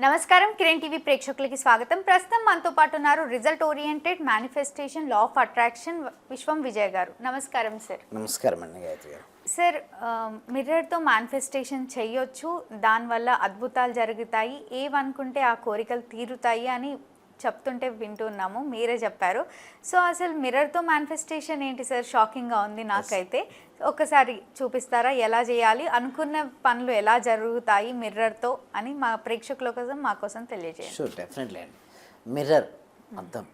నమస్కారం. కిరణ్ టీవీ ప్రేక్షకులకి స్వాగతం. ప్రస్తుతం మనతో పాటు ఉన్నారు result oriented manifestation law of attraction Vishwam Vijay గారు. నమస్కారం సార్. నమస్కారం అండి గాయత్రి గారు. సార్ మిర్రర్తో మేనిఫెస్టేషన్ చేయొచ్చు. దానివల్ల అద్భుతాలు జరుగుతాయి. ఏవనుకుంటే ఆ కోరికలు తీరుతాయి అని చెప్తుంటే వింటున్నాము మీరే చెప్పారు. సో అసలు మిర్రర్తో మేనిఫెస్టేషన్ ఏంటి సార్? షాకింగ్గా ఉంది నాకైతే. ఒకసారి చూపిస్తారా? ఎలా చేయాలి? అనుకున్న పనులు ఎలా జరుగుతాయి మిర్రర్తో అని మా ప్రేక్షకుల కోసం మా కోసం తెలియజేయండి. షూర్ డెఫినెట్లీ అండి. మిర్రర్ అర్థం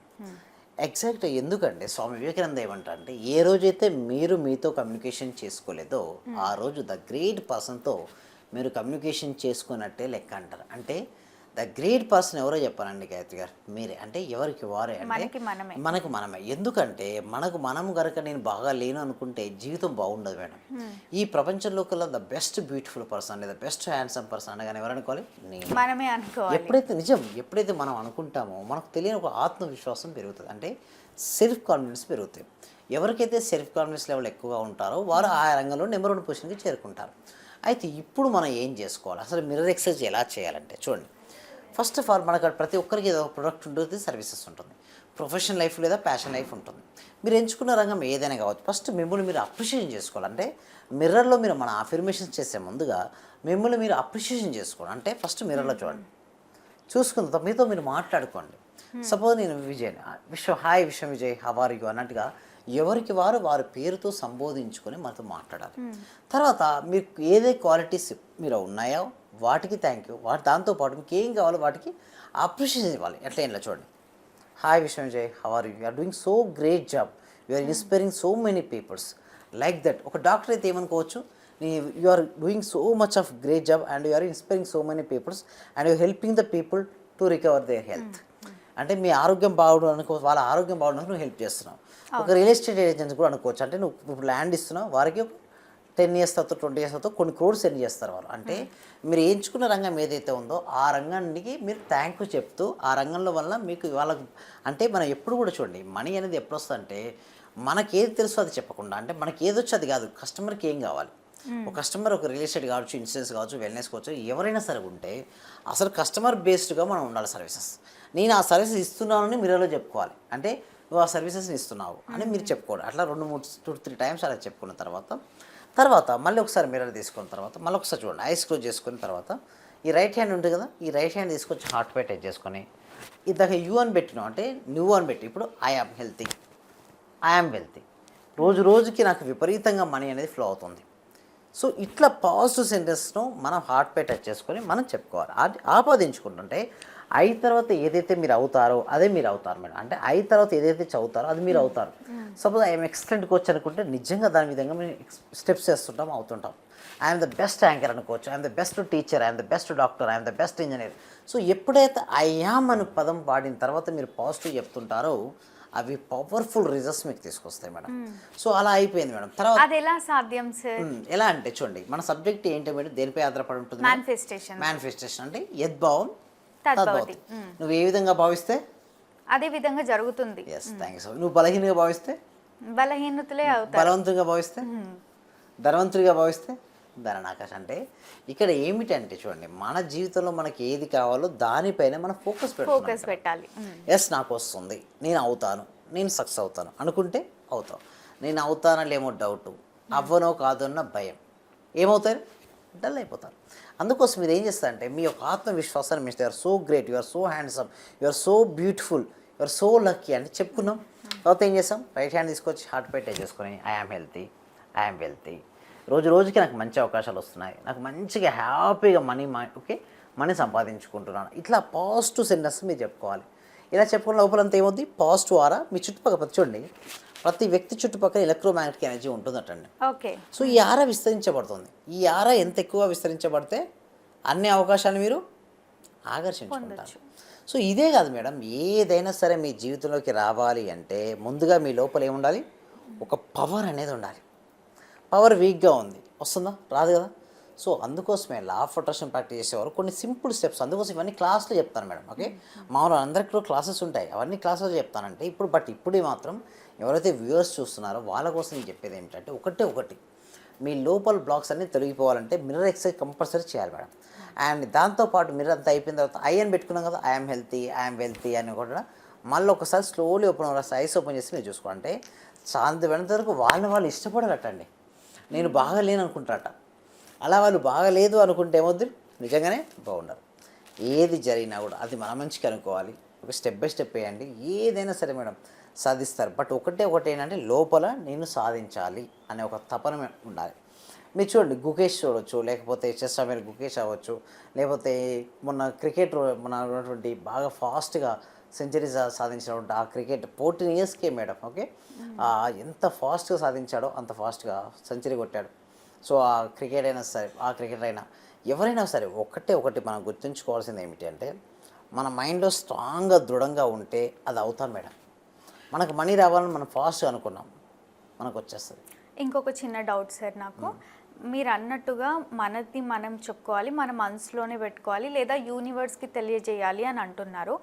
ఎగ్జాక్ట్ ఎందుకంటే స్వామి వివేకానంద ఏమంటారు అంటే ఏ రోజైతే మీరు మీతో కమ్యూనికేషన్ చేసుకోలేదో ఆ రోజు ద గ్రేట్ పర్సన్తో మీరు కమ్యూనికేషన్ చేసుకున్నట్టే లెక్క అంటారు. అంటే ద గ్రేట్ పర్సన్ ఎవరో చెప్పానండి గాయత్రి గారు. మీరే. అంటే ఎవరికి వారే అంటే మనకి మనమే. ఎందుకంటే మనకు మనం గనక నేను బాగా లేను అనుకుంటే జీవితం బాగుండదు మేడం. ఈ ప్రపంచంలో కల్లా ద బెస్ట్ బ్యూటిఫుల్ పర్సన్ లేదా బెస్ట్ హ్యాండ్సమ్ పర్సన్ అనగానే ఎవరు అనుకోవాలి? నేను. మనమే అనుకోవాలి. ఎప్పుడైతే నిజం ఎప్పుడైతే మనం అనుకుంటామో మనకు తెలియని ఒక ఆత్మవిశ్వాసం పెరుగుతుంది. అంటే సెల్ఫ్ కాన్ఫిడెన్స్ పెరుగుతాయి. ఎవరికైతే సెల్ఫ్ కాన్ఫిడెన్స్ లెవెల్ ఎక్కువగా ఉంటారో వారు ఆ రంగంలో నెంబర్ వన్ పొజిషన్కి చేరుకుంటారు. అయితే ఇప్పుడు మనం ఏం చేసుకోవాలి? అసలు మిర్రర్ ఎక్సర్సైజ్ ఎలా చేయాలంటే చూడండి. ఫస్ట్ ఆఫ్ ఆల్ మనకు ప్రతి ఒక్కరికి ఏదో ఒక ప్రొడక్ట్ ఉంటుంది సర్వీసెస్ ఉంటుంది. ప్రొఫెషనల్ లైఫ్ లేదా ప్యాషన్ లైఫ్ ఉంటుంది. మీరు ఎంచుకున్న రంగం ఏదైనా కావచ్చు ఫస్ట్ మిమ్మల్ని మీరు అప్రిషియేషన్ చేసుకోవాలంటే మిర్రర్లో మీరు మన అఫర్మేషన్స్ చేసే ముందుగా మిమ్మల్ని మీరు అప్రిషియేషన్ చేసుకోండి అంటే ఫస్ట్ మిర్రర్లో చూడండి. చూసుకున్న మీతో మీరు మాట్లాడుకోండి. సపోజ్ నేను విజయ్ విశ్వ hi Vishwa Vijay how are you అన్నట్టుగా ఎవరికి వారు వారి పేరుతో సంబోధించుకొని మనతో మాట్లాడాలి. తర్వాత మీకు ఏదే క్వాలిటీస్ మీరు ఉన్నాయో వాటికి థ్యాంక్ యూ వాటి దాంతోపాటు మీకు ఏం కావాలో వాటికి అప్రిషియేషన్ ఇవ్వాలి. ఎట్లా ఇలా చూడండి. Hi Vishwa Vijay how you are doing so great job you are inspiring so many peoples like that ఒక డాక్టర్ అయితే ఏమనుకోవచ్చు? You are doing so much of great job and you are inspiring so many peoples and you helping the people to recover their health అంటే మీ ఆరోగ్యం బాగుండు అనుకో వాళ్ళ ఆరోగ్యం బాగుండడానికి నువ్వు హెల్ప్ చేస్తున్నావు. ఒక రియల్ ఎస్టేట్ ఏజెంట్స్ కూడా అనుకోవచ్చు. అంటే నువ్వు ఇప్పుడు ల్యాండ్ ఇస్తున్నావు వారికి టెన్ ఇయర్స్ తర్వాత ట్వంటీ ఇయర్స్ తర్వాత కొన్ని క్రోడ్స్ సెండ్ చేస్తారు వాళ్ళు. అంటే మీరు ఎంచుకున్న రంగం ఏదైతే ఉందో ఆ రంగానికి మీరు థ్యాంక్ యూ చెప్తూ ఆ రంగంలో వల్ల మీకు వాళ్ళకు అంటే మనం ఎప్పుడు కూడా చూడండి మనీ అనేది ఎప్పుడు వస్తుందంటే మనకి ఏది తెలుసో అది చెప్పకుండా అంటే మనకి ఏది వచ్చి అది కాదు కస్టమర్కి ఏం కావాలి? ఒక కస్టమర్ ఒక రియల్ ఎస్టేట్ కావచ్చు ఇన్సూరెన్స్ కావచ్చు వెల్నెస్ కావచ్చు ఎవరైనా సరే ఉంటే అసలు కస్టమర్ బేస్డ్గా మనం ఉండాలి సర్వీసెస్ నేను ఆ సర్వీసెస్ ఇస్తున్నానని మీరేలో చెప్పుకోవాలి? అంటే నువ్వు ఆ సర్వీసెస్ని ఇస్తున్నావు అని మీరు చెప్పుకోవాలి అట్లా రెండు మూడు టూ త్రీ టైమ్స్ అలా చెప్పుకున్న తర్వాత తర్వాత మళ్ళీ ఒకసారి మిర్రర్ తీసుకున్న తర్వాత మళ్ళీ ఒకసారి చూడండి ఐస్ క్లోజ్ చేసుకున్న తర్వాత ఈ రైట్ హ్యాండ్ ఉంటుంది కదా ఈ రైట్ హ్యాండ్ తీసుకొచ్చి హార్ట్ పై టచ్ చేసుకొని ఇందాక యూ అని పెట్టినావు అంటే నువ్వు అని పెట్టి ఇప్పుడు I am healthy. I am wealthy. రోజు రోజుకి నాకు విపరీతంగా మనీ అనేది ఫ్లో అవుతుంది. సో ఇట్లా పాజిటివ్ సెంటెన్స్ను మనం హార్ట్ పై టచ్ చేసుకొని మనం చెప్పుకోవాలి. ఆపాదించుకుంటుంటే ఐ తర్వాత ఏదైతే మీరు అవుతారో అదే మీరు అవుతారు మేడం. అంటే ఐ తర్వాత ఏదైతే చదువుతారో అది మీరు అవుతారు. సపోజ్ ఐఎమ్ ఎక్సలెంట్ కోచ్ అనుకుంటే నిజంగా దాని విధంగా మేము స్టెప్స్ చేస్తుంటాం అవుతుంటాం. ఐఎమ్ ద బెస్ట్ యాంకర్ అనుకోవచ్చు I'm the best teacher I'm the best doctor I'm the best engineer so ఎప్పుడైతే ఐ యామ్ అనే పదం వాడిన తర్వాత మీరు పాజిటివ్ చెప్తుంటారో అవి పవర్ఫుల్ రిజల్ట్స్ మీకు తీసుకొస్తాయి మేడం. సో అలా అయిపోయింది మేడం. తర్వాత అది ఎలా సాధ్యం సార్ ఉమ్, ఎలా అంటే చూడండి మన సబ్జెక్ట్ ఏంటి మేడం దేనిపై ఆధారపడి ఉంటుంది మేనిఫెస్టేషన్ మేనిఫెస్టేషన్ అంటే యద్భావం తద్భవతి. నువ్వు ఏ విధంగా భావిస్తే? అదే విధంగా జరుగుతుంది. ఎస్ థ్యాంక్ యూ సో నువ్వు బలహీనంగా భావిస్తే? బలహీనతలే అవుతారు. బలవంతుడిగా భావిస్తే? ధనవంతుడిగా భావిస్తే? ధననాకాశ అంటే ఇక్కడ ఏమిటంటే చూడండి మన జీవితంలో మనకి ఏది కావాలో దానిపైన మనం ఫోకస్ ఫోకస్ పెట్టాలి. ఎస్ నాకు వస్తుంది. నేను అవుతాను. నేను సక్సెస్ అవుతాను. అనుకుంటే అవుతావు. నేను అవుతానలేమో డౌట్ అవ్వనో కాదో అన్న భయం. ఏమవుతారు? డల్ అయిపోతారు. అందుకోసం మీరు ఏం చేస్తారంటే మీ యొక్క ఆత్మవిశ్వాసాన్ని మించి are so great you are so handsome you are so beautiful you are so lucky అని చెప్పుకున్నాం. తర్వాత ఏం చేస్తాం రైట్ హ్యాండ్ తీసుకొచ్చి హార్ట్ పెట్టే చేసుకొని ఐఆమ్ హెల్తీ ఐఆమ్ వెల్తీ రోజు రోజుకి నాకు మంచి అవకాశాలు వస్తున్నాయి. నాకు మంచిగా హ్యాపీగా మనీ ఓకే మనీ సంపాదించుకుంటున్నాను. ఇట్లా పాజిటివ్ సెంటెన్స్ మీరు చెప్పుకోవాలి. ఇలా చెప్పుకున్న లోపలంతా ఏమవుద్ది? పాజిటివ్ ఆరా మీ చుట్టుపక్కల చూడండి ప్రతి వ్యక్తి చుట్టుపక్కల ఎలక్ట్రోమాగ్నెటిక్ ఎనర్జీ ఉంటుందటండి. ఓకే. సో ఈ ఆరా విస్తరించబడుతుంది. ఈ ఆరా ఎంత ఎక్కువ విస్తరించబడితే అన్ని అవకాశాలు మీరు ఆకర్షించుకుంటారు. సో ఇదే కాదు మేడం ఏదైనా సరే మీ జీవితంలోకి రావాలి అంటే ముందుగా మీ లోపల ఏముండాలి? ఒక పవర్ అనేది ఉండాలి. పవర్ వీక్గా ఉంది. వస్తుందా? రాదు కదా? సో అందుకోసమే లా ఆఫ్ అట్రాక్షన్ ప్రాక్టీస్ చేసేవారు. కొన్ని సింపుల్ స్టెప్స్ అందుకోసం ఇవన్నీ క్లాస్లో చెప్తాను మేడం ఓకే? మామూలు అందరికీ క్లాసెస్ ఉంటాయి. అవన్నీ క్లాసులో చెప్తానంటే ఇప్పుడు బట్ ఇప్పుడే మాత్రం ఎవరైతే వ్యూవర్స్ చూస్తున్నారో వాళ్ళ కోసం నేను చెప్పేది ఏంటంటే ఒకటే ఒకటి. మీ లోపల బ్లాక్స్ అన్నీ తొలగిపోవాలంటే మిర్రర్ ఎక్సర్సైజ్ కంపల్సరీ చేయాలి మేడం. అండ్ దాంతోపాటు మిర్రర్ అంతా అయిపోయిన తర్వాత ఐఎన్ పెట్టుకున్నాం కదా ఐఎమ్ హెల్తీ ఐఎమ్ వెల్తీ అని కూడా మళ్ళీ ఒకసారి స్లోలీ ఓపెన్ అవ్వాలి ఐస్ ఓపెన్ చేసి మీరు చూసుకోవాలంటే సాయంత్రం వెంట వరకు వాళ్ళని వాళ్ళు ఇష్టపడాలటండి నేను బాగా లేను అనుకుంటారట. అలా వాళ్ళు బాగలేదు అనుకుంటే ఏమొద్దు నిజంగానే బాగుండరు. ఏది జరిగినా కూడా అది మన మంచికి అనుకోవాలి. ఒక స్టెప్ బై స్టెప్ వేయండి. ఏదైనా సరే మేడం సాధిస్తారు. బట్ ఒకటే ఒకటి ఏంటంటే లోపల నేను సాధించాలి అనే ఒక తపన ఉండాలి. మీరు చూడండి గుకేష్ చూడొచ్చు లేకపోతే చెస్ మీరు గుకేష్ అవ్వచ్చు లేకపోతే మొన్న క్రికెట్ మన ఉన్నటువంటి బాగా ఫాస్ట్గా సెంచరీ సాధించినటువంటి ఆ క్రికెట్ ఫోర్టీన్ ఇయర్స్కే మేడం ఓకే? ఎంత ఫాస్ట్గా సాధించాడో అంత ఫాస్ట్గా సెంచరీ కొట్టాడు. సో ఆ క్రికెట్ అయినా సరే ఆ క్రికెటర్ అయినా ఎవరైనా సరే ఒకటే ఒకటి మనం గుర్తుంచుకోవాల్సింది ఏమిటి అంటే మన మైండ్లో స్ట్రాంగ్గా దృఢంగా ఉంటే అది అవుతాం మేడం. మనకు మనీ రావాలని మనం ఫాస్ట్గా అనుకున్నాం. మనకు వచ్చేస్తుంది. ఇంకొక చిన్న డౌట్ సార్ నాకు. మీరు అన్నట్టుగా మనది మనం చెప్పుకోవాలి మన మనసులోనే పెట్టుకోవాలి లేదా యూనివర్స్కి తెలియజేయాలి అని అంటున్నారు.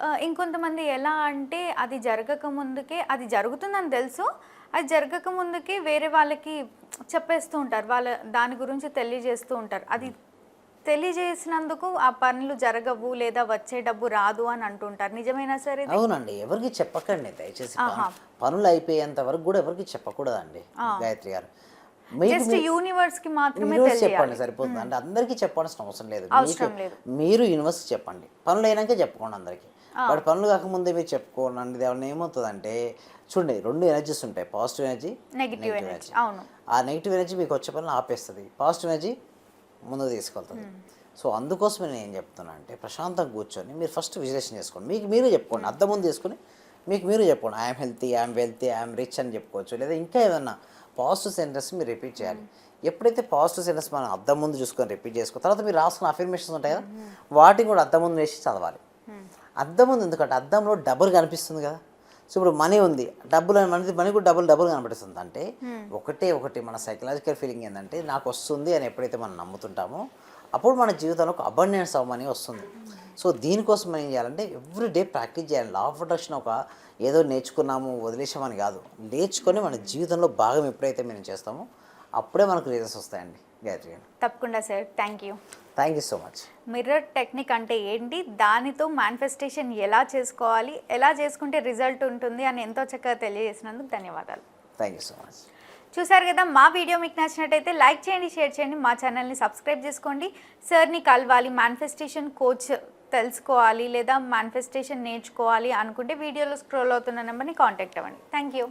ఆ, ఇంకొంతమంది ఎలా అంటే అది జరగక ముందుకే అది జరుగుతుందని తెలుసు అది జరగక ముందుకే వేరే వాళ్ళకి చెప్పేస్తూ ఉంటారు. వాళ్ళ దాని గురించి తెలియజేస్తూ ఉంటారు. అది తెలియజేసినందుకు ఆ పనులు జరగవు లేదా వచ్చే డబ్బు రాదు అని అంటుంటారు. నిజమేనా సార్ ఇది? అవునండి ఎవరికి చెప్పకండి దయచేసి ఆహా. పనులు అయిపోయేంత వరకు కూడా ఎవరికి చెప్పకూడదండి గాయత్రి గారు. మీకు జస్ట్ యూనివర్స్కి మాత్రమే యూనివర్స్ చెప్పండి తెలియాలి సరిపోతుంది అంటే అందరికీ చెప్పాల్సిన అవసరం లేదు. అవసరం మీకు- లేదు. మీరు యూనివర్స్ చెప్పండి. పనులు అయినాక చెప్పుకోండి అందరికీ. బట్ పనులు కాకముందే మీరు చెప్పుకోండి దాని ఏమవుతుందంటే చూడండి రెండు ఎనర్జీస్ ఉంటాయి పాజిటివ్ ఎనర్జీ నెగిటివ్ ఎనర్జీ అవును. ఆ నెగిటివ్ ఎనర్జీ మీకు వచ్చే పనులు ఆపేస్తుంది. పాజిటివ్ ఎనర్జీ ముందుకు తీసుకెళ్తుంది. సో అందుకోసం నేను ఏం చెప్తున్నా అంటే ప్రశాంతంగా కూర్చొని మీరు ఫస్ట్ విశ్లేషణ చేసుకోండి. మీకు మీరు చెప్పుకోండి. అద్దం ముందు తీసుకొని మీకు మీరు చెప్పుకోండి. I'm healthy I'm wealthy I'm rich అని చెప్పుకోవచ్చు. లేదా ఇంకా ఏదన్నా పాజిటివ్ సెంటెన్స్ మీరు రిపీట్ చేయాలి. ఎప్పుడైతే పాజిటివ్ సెంటెన్స్ మనం అద్దం ముందు చూసుకొని రిపీట్ చేసుకో తర్వాత మీరు రాసుకున్న అఫర్మేషన్స్ ఉంటాయి కదా? వాటిని కూడా అద్దం ముందు వేసి చదవాలి. అద్దం ఉంది ఎందుకంటే అద్దంలో డబుల్ కనిపిస్తుంది కదా? సో ఇప్పుడు మనీ ఉంది. డబ్బులు మనది మనీ కూడా డబుల్ డబుల్ కనబడుతుంది అంటే ఒకటే ఒకటి మన సైకలాజికల్ ఫీలింగ్ ఏంటంటే నాకు వస్తుంది అని ఎప్పుడైతే మనం నమ్ముతుంటామో అప్పుడు మన జీవితంలో ఒక అబండెన్స్ అవ్వమని వస్తుంది. సో దీనికోసం మనం ఏం చేయాలంటే ఎవ్రీ డే ప్రాక్టీస్ చేయాలి. లా ఆఫ్ అట్రాక్షన్ ఒక ఏదో నేర్చుకున్నాము వదిలేసామని కాదు. నేర్చుకొని మన జీవితంలో భాగం ఎప్పుడైతే మేము చేస్తామో అప్పుడే మనకు రిజల్ట్స్ వస్తాయండి. గాయత్రి గారు. తప్పకుండా sir. Thank you thank you so much mirror technique అంటే ఏంటి? దానితో మేనిఫెస్టేషన్ ఎలా చేసుకోవాలి? ఎలా చేసుకుంటే రిజల్ట్ ఉంటుంది అని ఎంతో చక్కగా తెలియజేసినందుకు ధన్యవాదాలు. థ్యాంక్ యూ సో మచ్ చూసారు కదా మా వీడియో మీకు నచ్చినట్టయితే లైక్ చేయండి షేర్ చేయండి మా ఛానల్ని సబ్స్క్రైబ్ చేసుకోండి. సార్ని కలవాలి మేనిఫెస్టేషన్ కోచ్ తెలుసుకోవాలి లేదా మేనిఫెస్టేషన్ నేర్చుకోవాలి అనుకుంటే వీడియోలో స్క్రోల్ అవుతున్న నెంబర్ని కాంటాక్ట్ అవ్వండి. Thank you